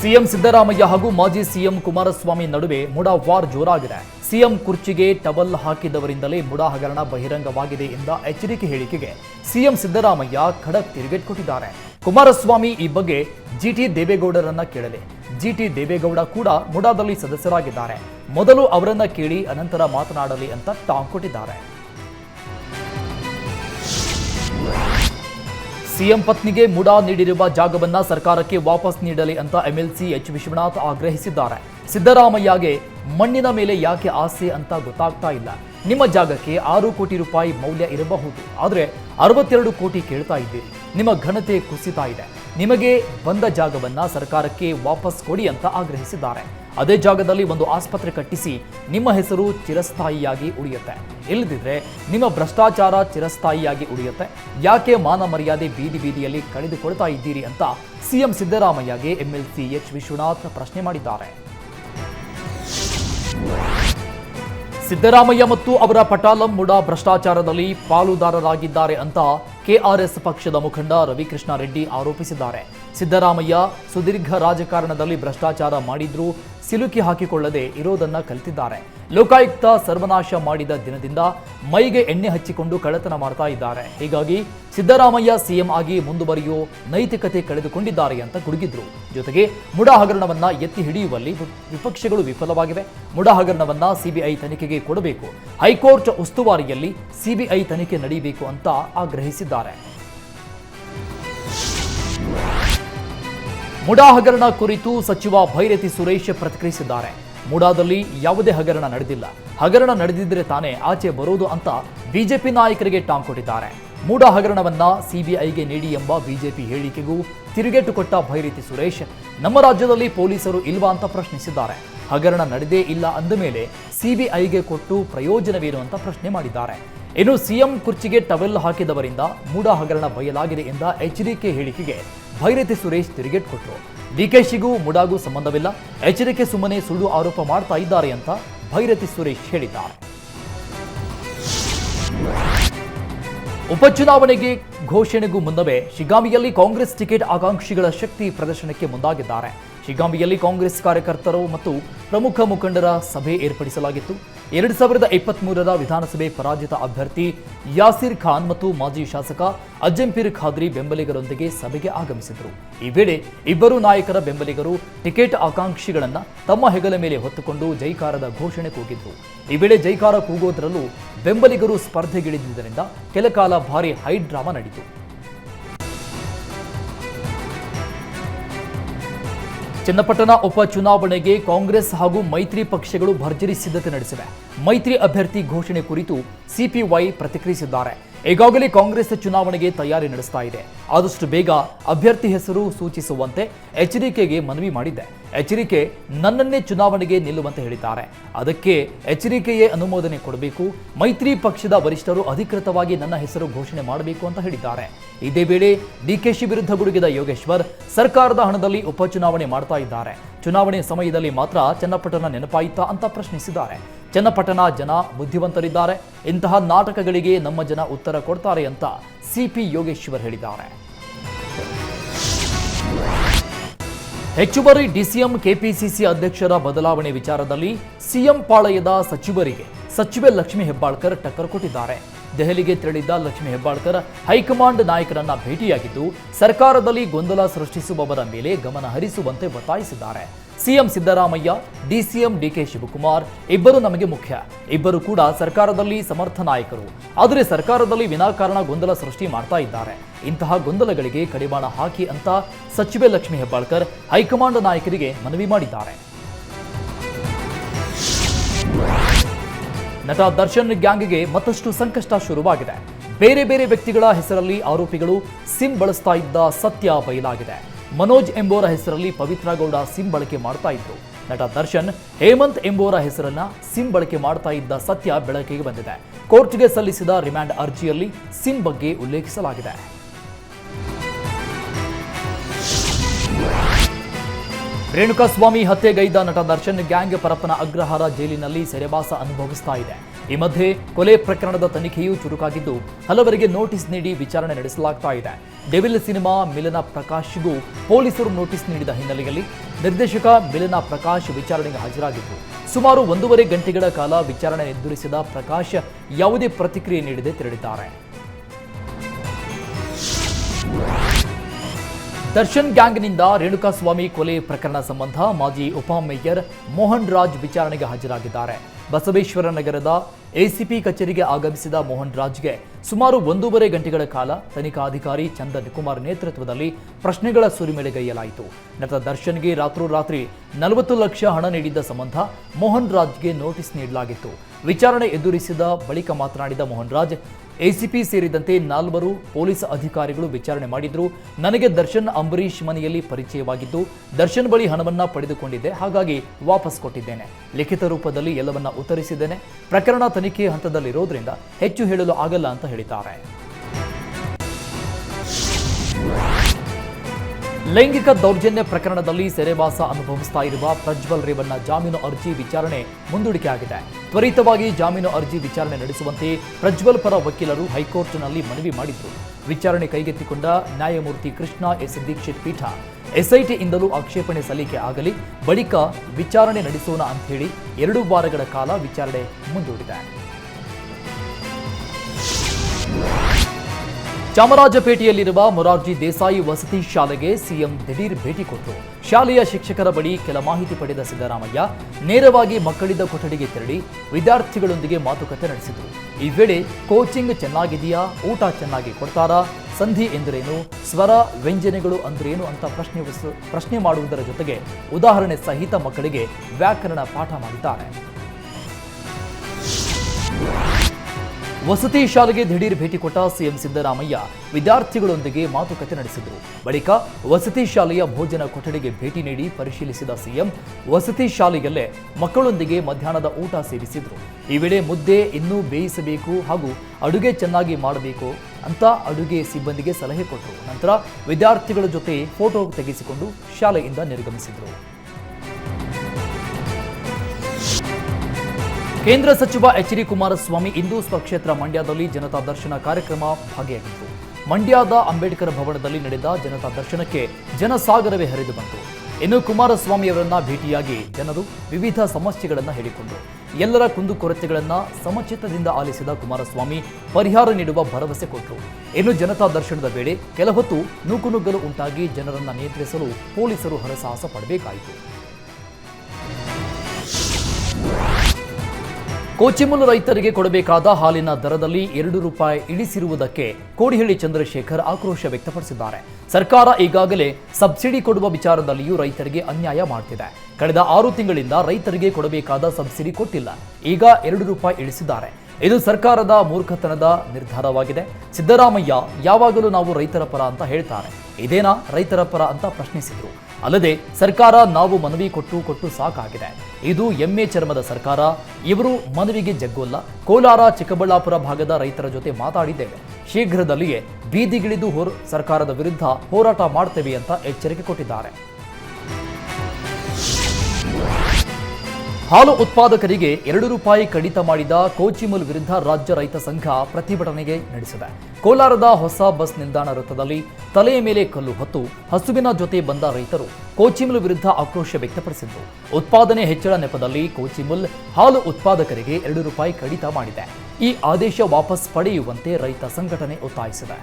ಸಿಎಂ ಸಿದ್ದರಾಮಯ್ಯ ಹಾಗೂ ಮಾಜಿ ಸಿಎಂ ಕುಮಾರಸ್ವಾಮಿ ನಡುವೆ ಮುಡಾ ವಾರ್ ಜೋರಾಗಿದೆ. ಸಿಎಂ ಕುರ್ಚಿಗೆ ಟಬಲ್ ಹಾಕಿದವರಿಂದಲೇ ಮುಡಾ ಹಗರಣ ಬಹಿರಂಗವಾಗಿದೆ ಎಂದ ಎಚ್ಚರಿಕೆ ಹೇಳಿಕೆಗೆ ಸಿಎಂ ಸಿದ್ದರಾಮಯ್ಯ ಖಡಕ್ ತಿರುಗೇಟ್ ಕೊಟ್ಟಿದ್ದಾರೆ. ಕುಮಾರಸ್ವಾಮಿ ಈ ಬಗ್ಗೆ ಜಿಟಿ ದೇವೇಗೌಡರನ್ನ ಕೇಳಲಿ. ಜಿಟಿ ದೇವೇಗೌಡ ಕೂಡ ಮುಡಾದಲ್ಲಿ ಸದಸ್ಯರಾಗಿದ್ದಾರೆ. ಮೊದಲು ಅವರನ್ನ ಕೇಳಿ, ಅನಂತರ ಮಾತನಾಡಲಿ ಅಂತ ಟಾಂಗ್ ಕೊಟ್ಟಿದ್ದಾರೆ. ಸಿಎಂ ಪತ್ನಿಗೆ ಮುಡಾ ನೀಡಿರುವ ಜಾಗವನ್ನ ಸರ್ಕಾರಕ್ಕೆ ವಾಪಸ್ ನೀಡಲಿ ಅಂತ ಎಂಎಲ್ಸಿ ಎಚ್ ವಿಶ್ವನಾಥ್ ಆಗ್ರಹಿಸಿದ್ದಾರೆ. ಸಿದ್ದರಾಮಯ್ಯಗೆ ಮಣ್ಣಿನ ಮೇಲೆ ಯಾಕೆ ಆಸೆ ಅಂತ ಗೊತ್ತಾಗ್ತಾ ಇಲ್ಲ. ನಿಮ್ಮ ಜಾಗಕ್ಕೆ ಆರು ಕೋಟಿ ರೂಪಾಯಿ ಮೌಲ್ಯ ಇರಬಹುದು. ಆದರೆ ಅರವತ್ತೆರಡು ಕೋಟಿ ಕೇಳ್ತಾ ಇದ್ದೀರಿ. ನಿಮ್ಮ ಘನತೆ ಕುಸಿತಾ ಇದೆ. ನಿಮಗೆ ಬಂದ ಜಾಗವನ್ನ ಸರ್ಕಾರಕ್ಕೆ ವಾಪಸ್ ಕೊಡಿ ಅಂತ ಆಗ್ರಹಿಸಿದ್ದಾರೆ. ಅದೇ ಜಾಗದಲ್ಲಿ ಒಂದು ಆಸ್ಪತ್ರೆ ಕಟ್ಟಿಸಿ ನಿಮ್ಮ ಹೆಸರು ಚಿರಸ್ಥಾಯಿಯಾಗಿ ಉಳಿಯುತ್ತೆ. ಇಲ್ಲದಿದ್ರೆ ನಿಮ್ಮ ಭ್ರಷ್ಟಾಚಾರ ಚಿರಸ್ಥಾಯಿಯಾಗಿ ಉಳಿಯುತ್ತೆ. ಯಾಕೆ ಮಾನ ಮರ್ಯಾದೆ ಬೀದಿ ಬೀದಿಯಲ್ಲಿ ಕಳೆದುಕೊಳ್ತಾ ಇದ್ದೀರಿ ಅಂತ ಸಿಎಂ ಸಿದ್ದರಾಮಯ್ಯಗೆ ಎಂಎಲ್ಸಿ ಎಚ್ ವಿಶ್ವನಾಥ್ ಪ್ರಶ್ನೆ ಮಾಡಿದ್ದಾರೆ. ಸಿದ್ದರಾಮಯ್ಯ ಮತ್ತು ಅವರ ಪಟಾಲಂ ಮುಡಾ ಭ್ರಷ್ಟಾಚಾರದಲ್ಲಿ ಪಾಲುದಾರರಾಗಿದ್ದಾರೆ ಅಂತ ಕೆಆರ್ಎಸ್ ಪಕ್ಷದ ಮುಖಂಡ ರವಿಕೃಷ್ಣ ರೆಡ್ಡಿ ಆರೋಪಿಸಿದ್ದಾರೆ. ಸಿದ್ದರಾಮಯ್ಯ ಸುದೀರ್ಘ ರಾಜಕಾರಣದಲ್ಲಿ ಭ್ರಷ್ಟಾಚಾರ ಮಾಡಿದ್ರು. ಸಿಲುಕಿ ಹಾಕಿಕೊಳ್ಳದೆ ಇರೋದನ್ನ ಕಲಿತಿದ್ದಾರೆ. ಲೋಕಾಯುಕ್ತ ಸರ್ವನಾಶ ಮಾಡಿದ ದಿನದಿಂದ ಮೈಗೆ ಎಣ್ಣೆ ಹಚ್ಚಿಕೊಂಡು ಕಳ್ಳತನ ಮಾಡ್ತಾ ಇದ್ದಾರೆ. ಹೀಗಾಗಿ ಸಿದ್ದರಾಮಯ್ಯ ಸಿಎಂ ಆಗಿ ಮುಂದುವರಿಯೋ ನೈತಿಕತೆ ಕಳೆದುಕೊಂಡಿದ್ದಾರೆ ಅಂತ ಗುಡುಗಿದ್ರು. ಜೊತೆಗೆ ಮುಡ ಹಗರಣವನ್ನ ಎತ್ತಿ ಹಿಡಿಯುವಲ್ಲಿ ವಿಪಕ್ಷಗಳು ವಿಫಲವಾಗಿವೆ. ಮುಡ ಹಗರಣವನ್ನ ಸಿಬಿಐ ತನಿಖೆಗೆ ಕೊಡಬೇಕು. ಹೈಕೋರ್ಟ್ ಉಸ್ತುವಾರಿಯಲ್ಲಿ ಸಿಬಿಐ ತನಿಖೆ ನಡೆಯಬೇಕು ಅಂತ ಆಗ್ರಹಿಸಿದ್ದಾರೆ. ಮುಡಾ ಹಗರಣ ಕುರಿತು ಸಚಿವ ಭೈರತಿ ಸುರೇಶ್ ಪ್ರತಿಕ್ರಿಯಿಸಿದ್ದಾರೆ. ಮುಡಾದಲ್ಲಿ ಯಾವುದೇ ಹಗರಣ ನಡೆದಿಲ್ಲ. ಹಗರಣ ನಡೆದಿದ್ರೆ ತಾನೇ ಆಚೆ ಬರೋದು ಅಂತ ಬಿಜೆಪಿ ನಾಯಕರಿಗೆ ಟಾಂಗ್ ಕೊಟ್ಟಿದ್ದಾರೆ. ಮೂಡಾ ಹಗರಣವನ್ನ ಸಿಬಿಐಗೆ ನೀಡಿ ಎಂಬ ಬಿಜೆಪಿ ಹೇಳಿಕೆಗೂ ತಿರುಗೇಟು ಕೊಟ್ಟ ಭೈರತಿ ಸುರೇಶ್, ನಮ್ಮ ರಾಜ್ಯದಲ್ಲಿ ಪೊಲೀಸರು ಇಲ್ವಾ ಅಂತ ಪ್ರಶ್ನಿಸಿದ್ದಾರೆ. ಹಗರಣ ನಡೆದೇ ಇಲ್ಲ ಅಂದ ಮೇಲೆ ಸಿಬಿಐಗೆ ಕೊಟ್ಟು ಪ್ರಯೋಜನವೇನು ಅಂತ ಪ್ರಶ್ನೆ ಮಾಡಿದ್ದಾರೆ. ಇನ್ನು ಸಿಎಂ ಕುರ್ಚಿಗೆ ಟವೆಲ್ ಹಾಕಿದವರಿಂದ ಮೂಡಾ ಹಗರಣ ಬಯಲಾಗಿದೆ ಎಂದ ಎಚ್ಡಿಕೆ ಹೇಳಿಕೆಗೆ ಭೈರತಿ ಸುರೇಶ್ ತಿರುಗೇಟ್ ಕೊಟ್ಟರು ಡಿಕೆಶಿಗೂ ಮುಡಾಗೂ ಸಂಬಂಧವಿಲ್ಲ. ಎಚ್ಚರಿಕೆ ಸುಮ್ಮನೆ ಸುಳ್ಳು ಆರೋಪ ಮಾಡ್ತಾ ಇದ್ದಾರೆ ಅಂತ ಭೈರತಿ ಸುರೇಶ್ ಹೇಳಿದ್ದಾರೆ. ಉಪಚುನಾವಣೆಗೆ ಘೋಷಣೆಗೂ ಮುನ್ನವೇ ಶಿಗ್ಗಾಮಿಯಲ್ಲಿ ಕಾಂಗ್ರೆಸ್ ಟಿಕೆಟ್ ಆಕಾಂಕ್ಷಿಗಳ ಶಕ್ತಿ ಪ್ರದರ್ಶನಕ್ಕೆ ಮುಂದಾಗಿದ್ದಾರೆ. ಶಿಗಾಮಿಯಲ್ಲಿ ಕಾಂಗ್ರೆಸ್ ಕಾರ್ಯಕರ್ತರು ಮತ್ತು ಪ್ರಮುಖ ಮುಖಂಡರ ಸಭೆ ಏರ್ಪಡಿಸಲಾಗಿತ್ತು. ಎರಡು ಸಾವಿರದ ಇಪ್ಪತ್ಮೂರರ ವಿಧಾನಸಭೆ ಪರಾಜಿತ ಅಭ್ಯರ್ಥಿ ಯಾಸಿರ್ ಖಾನ್ ಮತ್ತು ಮಾಜಿ ಶಾಸಕ ಅಜ್ಜಂಪೀರ್ ಖಾದ್ರಿ ಬೆಂಬಲಿಗರೊಂದಿಗೆ ಸಭೆಗೆ ಆಗಮಿಸಿದರು ಈ ವೇಳೆ ಇಬ್ಬರು ನಾಯಕರ ಬೆಂಬಲಿಗರು ಟಿಕೆಟ್ ಆಕಾಂಕ್ಷಿಗಳನ್ನು ತಮ್ಮ ಹೆಗಲ ಮೇಲೆ ಹೊತ್ತುಕೊಂಡು ಜೈಕಾರದ ಘೋಷಣೆ ಕೂಗಿದ್ರು. ಈ ವೇಳೆ ಜೈಕಾರ ಕೂಗೋದ್ರಲ್ಲೂ ಬೆಂಬಲಿಗರು ಸ್ಪರ್ಧೆಗಿಳಿದಿದ್ದರಿಂದ ಕೆಲಕಾಲ ಭಾರಿ ಹೈ ಡ್ರಾಮಾ ನಡೆಯಿತು ಚನ್ನಪಟ್ಟಣ ಉಪಚುನಾವಣೆಗೆ ಕಾಂಗ್ರೆಸ್ ಹಾಗೂ ಮೈತ್ರಿ ಪಕ್ಷಗಳು ಭರ್ಜರಿ ಸಿದ್ಧತೆ ನಡೆಸಿವೆ. ಮೈತ್ರಿ ಅಭ್ಯರ್ಥಿ ಘೋಷಣೆ ಕುರಿತು ಸಿಪಿವೈ ಪ್ರತಿಕ್ರಿಯಿಸಿದ್ದಾರೆ. ಈಗಾಗಲೇ ಕಾಂಗ್ರೆಸ್ ಚುನಾವಣೆಗೆ ತಯಾರಿ ನಡೆಸ್ತಾ ಇದೆ. ಆದಷ್ಟು ಬೇಗ ಅಭ್ಯರ್ಥಿ ಹೆಸರು ಸೂಚಿಸುವಂತೆ ಎಚ್ಡಿಕೆಗೆ ಮನವಿ ಮಾಡಿದ್ದೆ. ಎಚ್ಚರಿಕೆ ನನ್ನನ್ನೇ ಚುನಾವಣೆಗೆ ನಿಲ್ಲುವಂತೆ ಹೇಳಿದ್ದಾರೆ. ಅದಕ್ಕೆ ಎಚ್ಚರಿಕೆಯೇ ಅನುಮೋದನೆ ಕೊಡಬೇಕು. ಮೈತ್ರಿ ಪಕ್ಷದ ವರಿಷ್ಠರು ಅಧಿಕೃತವಾಗಿ ನನ್ನ ಹೆಸರು ಘೋಷಣೆ ಮಾಡಬೇಕು ಅಂತ ಹೇಳಿದ್ದಾರೆ. ಇದೇ ವೇಳೆ ಡಿಕೆಶಿ ವಿರುದ್ಧ ಗುಡುಗಿದ ಯೋಗೇಶ್ವರ್ ಸರ್ಕಾರದ ಹಣದಲ್ಲಿ ಉಪಚುನಾವಣೆ ಮಾಡ್ತಾ ಇದ್ದಾರೆ. ಚುನಾವಣೆ ಸಮಯದಲ್ಲಿ ಮಾತ್ರ ಚನ್ನಪಟ್ಟಣ ನೆನಪಾಯಿತಾ ಅಂತ ಪ್ರಶ್ನಿಸಿದ್ದಾರೆ. ಚನ್ನಪಟ್ಟಣ ಜನ ಬುದ್ಧಿವಂತರಿದ್ದಾರೆ. ಇಂತಹ ನಾಟಕಗಳಿಗೆ ನಮ್ಮ ಜನ ಉತ್ತರ ಕೊಡ್ತಾರೆ ಅಂತ ಸಿಪಿ ಯೋಗೇಶ್ವರ್ ಹೇಳಿದ್ದಾರೆ. ಹೆಚ್ಚುವರಿ ಡಿಸಿಎಂ ಕೆಪಿಸಿಸಿ ಅಧ್ಯಕ್ಷರ ಬದಲಾವಣೆ ವಿಚಾರದಲ್ಲಿ ಸಿಎಂ ಪಾಳಯದ ಸಚಿವರಿಗೆ ಸಚಿವೆ ಲಕ್ಷ್ಮಿ ಹೆಬ್ಬಾಳ್ಕರ್ ಟಕ್ಕರ್ ಕೊಟ್ಟಿದ್ದಾರೆ. ದೆಹಲಿಗೆ ತೆರಳಿದ್ದ ಲಕ್ಷ್ಮಿ ಹೆಬ್ಬಾಳ್ಕರ್ ಹೈಕಮಾಂಡ್ ನಾಯಕರನ್ನ ಭೇಟಿಯಾಗಿದ್ದು, ಸರ್ಕಾರದಲ್ಲಿ ಗೊಂದಲ ಸೃಷ್ಟಿಸುವವರ ಮೇಲೆ ಗಮನ ಹರಿಸುವಂತೆ ಒತ್ತಾಯಿಸಿದ್ದಾರೆ. CM Siddaramaiah, DCM DK Shivakumar ಇಬ್ಬರು ನಮಗೆ ಮುಖ್ಯ. ಇಬ್ಬರು ಕೂಡ ಸರ್ಕಾರದಲ್ಲಿ ಸಮರ್ಥ ನಾಯಕರು. ಆದರೆ ಸರ್ಕಾರದಲ್ಲಿ ವಿನಾಕಾರಣ ಗೊಂದಲ ಸೃಷ್ಟಿ ಮಾಡ್ತಾ ಇದ್ದಾರೆ. ಇಂತಹ ಗೊಂದಲಗಳಿಗೆ ಕಡಿವಾಣ ಹಾಕಿ ಅಂತ ಸಚಿವೆ ಲಕ್ಷ್ಮಿ ಹೆಬ್ಬಾಳ್ಕರ್ ಹೈಕಮಾಂಡ್ ನಾಯಕರಿಗೆ ಮನವಿ ಮಾಡಿದ್ದಾರೆ. ನಟ ದರ್ಶನ್ ಗ್ಯಾಂಗ್ಗೆ ಮತ್ತಷ್ಟು ಸಂಕಷ್ಟ ಶುರುವಾಗಿದೆ. ಬೇರೆ ಬೇರೆ ವ್ಯಕ್ತಿಗಳ ಹೆಸರಲ್ಲಿ ಆರೋಪಿಗಳು ಸಿಮ್ ಬಳಸ್ತಾ ಇದ್ದ ಸತ್ಯ ಬಯಲಾಗಿದೆ. ಮನೋಜ್ ಎಂಬೋರ ಹೆಸರಲ್ಲಿ ಪವಿತ್ರ ಗೌಡ ಸಿಮ್ ಬಳಕೆ ಮಾಡ್ತಾ ಇದ್ರು. ನಟ ದರ್ಶನ್ ಹೇಮಂತ್ ಎಂಬೋರ ಹೆಸರನ್ನ ಸಿಮ್ ಬಳಕೆ ಮಾಡ್ತಾ ಇದ್ದ ಸತ್ಯ ಬೆಳಕಿಗೆ ಬಂದಿದೆ. ಕೋರ್ಟ್ಗೆ ಸಲ್ಲಿಸಿದ ರಿಮ್ಯಾಂಡ್ ಅರ್ಜಿಯಲ್ಲಿ ಸಿಮ್ ಬಗ್ಗೆ ಉಲ್ಲೇಖಿಸಲಾಗಿದೆ. ರೇಣುಕಾಸ್ವಾಮಿ ಹತ್ಯೆಗೈದ ನಟ ದರ್ಶನ್ ಗ್ಯಾಂಗ್ ಪರಪ್ಪನ ಅಗ್ರಹಾರ ಜೈಲಿನಲ್ಲಿ ಸೆರೆವಾಸ ಅನುಭವಿಸ್ತಾ ಇದೆ. ಈ ಮಧ್ಯೆ ಕೊಲೆ ಪ್ರಕರಣದ ತನಿಖೆಯೂ ಚುರುಕಾಗಿದ್ದು, ಹಲವರಿಗೆ ನೋಟಿಸ್ ನೀಡಿ ವಿಚಾರಣೆ ನಡೆಸಲಾಗ್ತಾ ಇದೆ. ಡೆವಿಲ್ ಸಿನಿಮಾ ಮಿಲನ ಪ್ರಕಾಶ್ಗೂ ಪೊಲೀಸರು ನೋಟಿಸ್ ನೀಡಿದ ಹಿನ್ನೆಲೆಯಲ್ಲಿ ನಿರ್ದೇಶಕ ಮಿಲನ ಪ್ರಕಾಶ್ ವಿಚಾರಣೆಗೆ ಹಾಜರಾಗಿದ್ದು, ಸುಮಾರು ಒಂದೂವರೆ ಗಂಟೆಗಳ ಕಾಲ ವಿಚಾರಣೆ ಎದುರಿಸಿದ ಪ್ರಕಾಶ್ ಯಾವುದೇ ಪ್ರತಿಕ್ರಿಯೆ ನೀಡದೆ ತೆರಳಿದ್ದಾರೆ. ದರ್ಶನ್ ಗ್ಯಾಂಗ್ನಿಂದ ರೇಣುಕಾಸ್ವಾಮಿ ಕೊಲೆ ಪ್ರಕರಣ ಸಂಬಂಧ ಮಾಜಿ ಉಪಮೇಯರ್ ಮೋಹನ್ ರಾಜ್ ವಿಚಾರಣೆಗೆ ಹಾಜರಾಗಿದ್ದಾರೆ. ಬಸವೇಶ್ವರ ನಗರದ ಎಸಿಪಿ ಕಚೇರಿಗೆ ಆಗಮಿಸಿದ ಮೋಹನ್ ರಾಜ್ಗೆ ಸುಮಾರು ಒಂದೂವರೆ ಗಂಟೆಗಳ ಕಾಲ ತನಿಖಾಧಿಕಾರಿ ಚಂದನ್ ಕುಮಾರ್ ನೇತೃತ್ವದಲ್ಲಿ ಪ್ರಶ್ನೆಗಳ ಸುರಿಮೆಳೆಗೈಯಲಾಯಿತು. ನಟ ದರ್ಶನ್ಗೆ ರಾತ್ರೋರಾತ್ರಿ ನಲವತ್ತು ಲಕ್ಷ ಹಣ ನೀಡಿದ್ದ ಸಂಬಂಧ ಮೋಹನ್ ರಾಜ್ಗೆ ನೋಟಿಸ್ ನೀಡಲಾಗಿತ್ತು. ವಿಚಾರಣೆ ಎದುರಿಸಿದ ಬಳಿಕ ಮಾತನಾಡಿದ ಮೋಹನ್ ರಾಜ್ ಎಸಿಪಿ ಸೇರಿದಂತೆ ನಾಲ್ವರು ಪೊಲೀಸ್ ಅಧಿಕಾರಿಗಳು ವಿಚಾರಣೆ ಮಾಡಿದ್ರು. ನನಗೆ ದರ್ಶನ್ ಅಂಬರೀಶ್ ಮನೆಯಲ್ಲಿ ಪರಿಚಯವಾಗಿದ್ದು, ದರ್ಶನ್ ಬಳಿ ಹಣವನ್ನ ಪಡೆದುಕೊಂಡಿದ್ದೆ. ಹಾಗಾಗಿ ವಾಪಸ್ ಕೊಟ್ಟಿದ್ದೇನೆ. ಲಿಖಿತ ರೂಪದಲ್ಲಿ ಎಲ್ಲವನ್ನ ಉತ್ತರಿಸಿದ್ದೇನೆ. ಪ್ರಕರಣ ತನಿಖೆ ಹಂತದಲ್ಲಿರೋದ್ರಿಂದ ಹೆಚ್ಚು ಹೇಳಲು ಆಗಲ್ಲ ಅಂತ ಹೇಳಿದ್ದಾರೆ. ಲೈಂಗಿಕ ದೌರ್ಜನ್ಯ ಪ್ರಕರಣದಲ್ಲಿ ಸೆರೆವಾಸ ಅನುಭವಿಸ್ತಾ ಇರುವ ಪ್ರಜ್ವಲ್ ರೇವಣ್ಣ ಜಾಮೀನು ಅರ್ಜಿ ವಿಚಾರಣೆ ಮುಂದೂಡಿಕೆಯಾಗಿದೆ. ತ್ವರಿತವಾಗಿ ಜಾಮೀನು ಅರ್ಜಿ ವಿಚಾರಣೆ ನಡೆಸುವಂತೆ ಪ್ರಜ್ವಲ್ ಪರ ವಕೀಲರು ಹೈಕೋರ್ಟ್ನಲ್ಲಿ ಮನವಿ ಮಾಡಿದ್ರು. ವಿಚಾರಣೆ ಕೈಗೆತ್ತಿಕೊಂಡ ನ್ಯಾಯಮೂರ್ತಿ ಕೃಷ್ಣ ಎಸ್ ದೀಕ್ಷಿತ್ ಪೀಠ. ಎಸ್ಐಟಿಯಿಂದಲೂ ಆಕ್ಷೇಪಣೆ ಸಲ್ಲಿಕೆ ಆಗಲಿ, ಬಳಿಕ ವಿಚಾರಣೆ ನಡೆಸೋಣ ಅಂಥೇಳಿ ಎರಡು ವಾರಗಳ ಕಾಲ ವಿಚಾರಣೆ ಮುಂದೂಡಿದೆ. ಚಾಮರಾಜಪೇಟೆಯಲ್ಲಿರುವ ಮೊರಾರ್ಜಿ ದೇಸಾಯಿ ವಸತಿ ಶಾಲೆಗೆ ಸಿಎಂ ದಿಢೀರ್ ಭೇಟಿ ಕೊಟ್ಟರು ಶಾಲೆಯ ಶಿಕ್ಷಕರ ಬಳಿ ಕೆಲ ಮಾಹಿತಿ ಪಡೆದ ಸಿದ್ದರಾಮಯ್ಯ, ನೇರವಾಗಿ ಮಕ್ಕಳಿದ್ದ ಕೊಠಡಿಗೆ ತೆರಳಿ ವಿದ್ಯಾರ್ಥಿಗಳೊಂದಿಗೆ ಮಾತುಕತೆ ನಡೆಸಿದರು. ಈ ವೇಳೆ ಕೋಚಿಂಗ್ ಚೆನ್ನಾಗಿದೆಯಾ, ಊಟ ಚೆನ್ನಾಗಿ ಕೊಡ್ತಾರಾ, ಸಂಧಿ ಎಂದರೇನು, ಸ್ವರ ವ್ಯಂಜನೆಗಳು ಅಂದ್ರೇನು ಅಂತ ಪ್ರಶ್ನೆ ಪ್ರಶ್ನೆ ಮಾಡುವುದರ ಜೊತೆಗೆ ಉದಾಹರಣೆ ಸಹಿತ ಮಕ್ಕಳಿಗೆ ವ್ಯಾಕರಣ ಪಾಠ ಮಾಡಿದ್ದಾರೆ. ವಸತಿ ಶಾಲೆಗೆ ದಿಢೀರ್ ಭೇಟಿ ಕೊಟ್ಟ ಸಿಎಂ ಸಿದ್ದರಾಮಯ್ಯ ವಿದ್ಯಾರ್ಥಿಗಳೊಂದಿಗೆ ಮಾತುಕತೆ ನಡೆಸಿದರು. ಬಳಿಕ ವಸತಿ ಶಾಲೆಯ ಭೋಜನ ಕೊಠಡಿಗೆ ಭೇಟಿ ನೀಡಿ ಪರಿಶೀಲಿಸಿದ ಸಿಎಂ, ವಸತಿ ಶಾಲೆಯಲ್ಲೇ ಮಕ್ಕಳೊಂದಿಗೆ ಮಧ್ಯಾಹ್ನದ ಊಟ ಸೇವಿಸಿದರು. ಈ ವೇಳೆ ಮುದ್ದೆ ಇನ್ನೂ ಬೇಯಿಸಬೇಕು ಹಾಗೂ ಅಡುಗೆ ಚೆನ್ನಾಗಿ ಮಾಡಬೇಕು ಅಂತ ಅಡುಗೆ ಸಿಬ್ಬಂದಿಗೆ ಸಲಹೆ ಕೊಟ್ಟರು. ನಂತರ ವಿದ್ಯಾರ್ಥಿಗಳ ಜೊತೆ ಫೋಟೋ ತೆಗೆಸಿಕೊಂಡು ಶಾಲೆಯಿಂದ ನಿರ್ಗಮಿಸಿದರು. ಕೇಂದ್ರ ಸಚಿವ ಎಚ್ ಡಿ ಕುಮಾರಸ್ವಾಮಿ ಇಂದು ಸ್ವಕ್ಷೇತ್ರ ಮಂಡ್ಯದಲ್ಲಿ ಜನತಾ ದರ್ಶನ ಕಾರ್ಯಕ್ರಮ ಭಾಗಿಯಾಗಿತ್ತು. ಮಂಡ್ಯದ ಅಂಬೇಡ್ಕರ್ ಭವನದಲ್ಲಿ ನಡೆದ ಜನತಾ ದರ್ಶನಕ್ಕೆ ಜನಸಾಗರವೇ ಹರಿದು ಬಂತು. ಇನ್ನು ಕುಮಾರಸ್ವಾಮಿಯವರನ್ನ ಭೇಟಿಯಾಗಿ ಜನರು ವಿವಿಧ ಸಮಸ್ಯೆಗಳನ್ನು ಹೇಳಿಕೊಂಡರು. ಎಲ್ಲರ ಕುಂದುಕೊರತೆಗಳನ್ನ ಸಮಚಿತ್ತದಿಂದ ಆಲಿಸಿದ ಕುಮಾರಸ್ವಾಮಿ ಪರಿಹಾರ ನೀಡುವ ಭರವಸೆ ಕೊಟ್ಟರು ಇನ್ನು ಜನತಾ ದರ್ಶನದ ವೇಳೆ ಕೆಲ ಹೊತ್ತು ನೂಕುನುಗ್ಗಲು ಉಂಟಾಗಿ ಜನರನ್ನ ನಿಯಂತ್ರಿಸಲು ಪೊಲೀಸರು ಹರಸಾಹಸ ಪಡಬೇಕಾಯಿತು. ಕೋಚಿಮುಲ್ ರೈತರಿಗೆ ಕೊಡಬೇಕಾದ ಹಾಲಿನ ದರದಲ್ಲಿ ಎರಡು ರೂಪಾಯಿ ಇಳಿಸಿರುವುದಕ್ಕೆ ಕೋಡಿಹಳ್ಳಿ ಚಂದ್ರಶೇಖರ್ ಆಕ್ರೋಶ ವ್ಯಕ್ತಪಡಿಸಿದ್ದಾರೆ. ಸರ್ಕಾರ ಈಗಾಗಲೇ ಸಬ್ಸಿಡಿ ಕೊಡುವ ವಿಚಾರದಲ್ಲಿಯೂ ರೈತರಿಗೆ ಅನ್ಯಾಯ ಮಾಡ್ತಿದೆ. ಕಳೆದ ಆರು ತಿಂಗಳಿಂದ ರೈತರಿಗೆ ಕೊಡಬೇಕಾದ ಸಬ್ಸಿಡಿ ಕೊಟ್ಟಿಲ್ಲ. ಈಗ ಎರಡು ರೂಪಾಯಿ ಇಳಿಸಿದ್ದಾರೆ. ಇದು ಸರ್ಕಾರದ ಮೂರ್ಖತನದ ನಿರ್ಧಾರವಾಗಿದೆ. ಸಿದ್ದರಾಮಯ್ಯ ಯಾವಾಗಲೂ ನಾವು ರೈತರ ಪರ ಅಂತ ಹೇಳ್ತಾರೆ. ಇದೇನಾ ರೈತರ ಪರ ಅಂತ ಪ್ರಶ್ನಿಸಿದ್ರು. ಅಲ್ಲದೆ ಸರ್ಕಾರ ನಾವು ಮನವಿ ಕೊಟ್ಟು ಕೊಟ್ಟು ಸಾಕಾಗಿದೆ. ಇದು ಎಮ್ಮೆ ಚರ್ಮದ ಸರ್ಕಾರ. ಇವರು ಮನವಿಗೆ ಜಗ್ಗೋಲ್ಲ. ಕೋಲಾರ, ಚಿಕ್ಕಬಳ್ಳಾಪುರ ಭಾಗದ ರೈತರ ಜೊತೆ ಮಾತಾಡಿದ್ದೇವೆ. ಶೀಘ್ರದಲ್ಲಿಯೇ ಬೀದಿಗಿಳಿದು ಹೋರ್, ಸರ್ಕಾರದ ವಿರುದ್ಧ ಹೋರಾಟ ಮಾಡ್ತೇವೆ ಅಂತ ಎಚ್ಚರಿಕೆ ಕೊಟ್ಟಿದ್ದಾರೆ. ಹಾಲು ಉತ್ಪಾದಕರಿಗೆ ಎರಡು ರೂಪಾಯಿ ಕಡಿತ ಮಾಡಿದ ಕೋಚಿಮಲ್ ವಿರುದ್ಧ ರಾಜ್ಯ ರೈತ ಸಂಘ ಪ್ರತಿಭಟನೆಗೆ ನಡೆಸಿದೆ. ಕೋಲಾರದ ಹೊಸ ಬಸ್ ನಿಲ್ದಾಣ ವೃತ್ತದಲ್ಲಿ ತಲೆಯ ಮೇಲೆ ಕಲ್ಲು ಹೊತ್ತು ಹಸುವಿನ ಜೊತೆ ಬಂದ ರೈತರು ಕೋಚಿಮುಲ್ ವಿರುದ್ಧ ಆಕ್ರೋಶ ವ್ಯಕ್ತಪಡಿಸಿದ್ದು ಉತ್ಪಾದನೆ ಹೆಚ್ಚಳ ನೆಪದಲ್ಲಿ ಕೋಚಿಮುಲ್ ಹಾಲು ಉತ್ಪಾದಕರಿಗೆ ಎರಡು ರೂಪಾಯಿ ಕಡಿತ ಮಾಡಿದೆ. ಈ ಆದೇಶ ವಾಪಸ್ ಪಡೆಯುವಂತೆ ರೈತ ಸಂಘಟನೆ ಒತ್ತಾಯಿಸಿದೆ.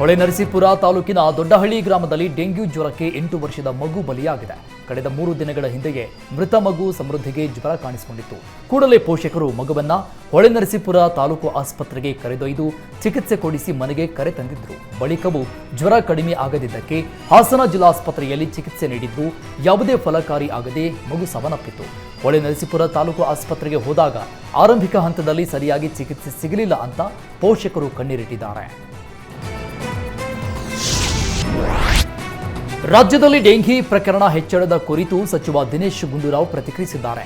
ಹೊಳೆನರಸೀಪುರ ತಾಲೂಕಿನ ದೊಡ್ಡಹಳ್ಳಿ ಗ್ರಾಮದಲ್ಲಿ ಡೆಂಗ್ಯೂ ಜ್ವರಕ್ಕೆ ಎಂಟು ವರ್ಷದ ಮಗು ಬಲಿಯಾಗಿದೆ. ಕಳೆದ ಮೂರು ದಿನಗಳ ಹಿಂದೆಯೇ ಮೃತ ಮಗು ಸಮೃದ್ಧಿಗೆ ಜ್ವರ ಕಾಣಿಸಿಕೊಂಡಿತ್ತು. ಕೂಡಲೇ ಪೋಷಕರು ಮಗುವನ್ನ ಹೊಳೆನರಸೀಪುರ ತಾಲೂಕು ಆಸ್ಪತ್ರೆಗೆ ಕರೆದೊಯ್ದು ಚಿಕಿತ್ಸೆ ಕೊಡಿಸಿ ಮನೆಗೆ ಕರೆ ತಂದಿದ್ರು. ಬಳಿಕವೂ ಜ್ವರ ಕಡಿಮೆ ಆಗದಿದ್ದಕ್ಕೆ ಹಾಸನ ಜಿಲ್ಲಾಸ್ಪತ್ರೆಯಲ್ಲಿ ಚಿಕಿತ್ಸೆ ನೀಡಿದ್ದು ಯಾವುದೇ ಫಲಕಾರಿ ಆಗದೆ ಮಗು ಸಾವನ್ನಪ್ಪಿತು ಹೊಳೆ ನರಸೀಪುರ ತಾಲೂಕು ಆಸ್ಪತ್ರೆಗೆ ಹೋದಾಗ ಆರಂಭಿಕ ಹಂತದಲ್ಲಿ ಸರಿಯಾಗಿ ಚಿಕಿತ್ಸೆ ಸಿಗಲಿಲ್ಲ ಅಂತ ಪೋಷಕರು ಕಣ್ಣೀರಿಟ್ಟಿದ್ದಾರೆ. ರಾಜ್ಯದಲ್ಲಿ ಡೆಂಘಿ ಪ್ರಕರಣ ಹೆಚ್ಚಳದ ಕುರಿತು ಸಚಿವ ದಿನೇಶ್ ಗುಂಡೂರಾವ್ ಪ್ರತಿಕ್ರಿಯಿಸಿದ್ದಾರೆ.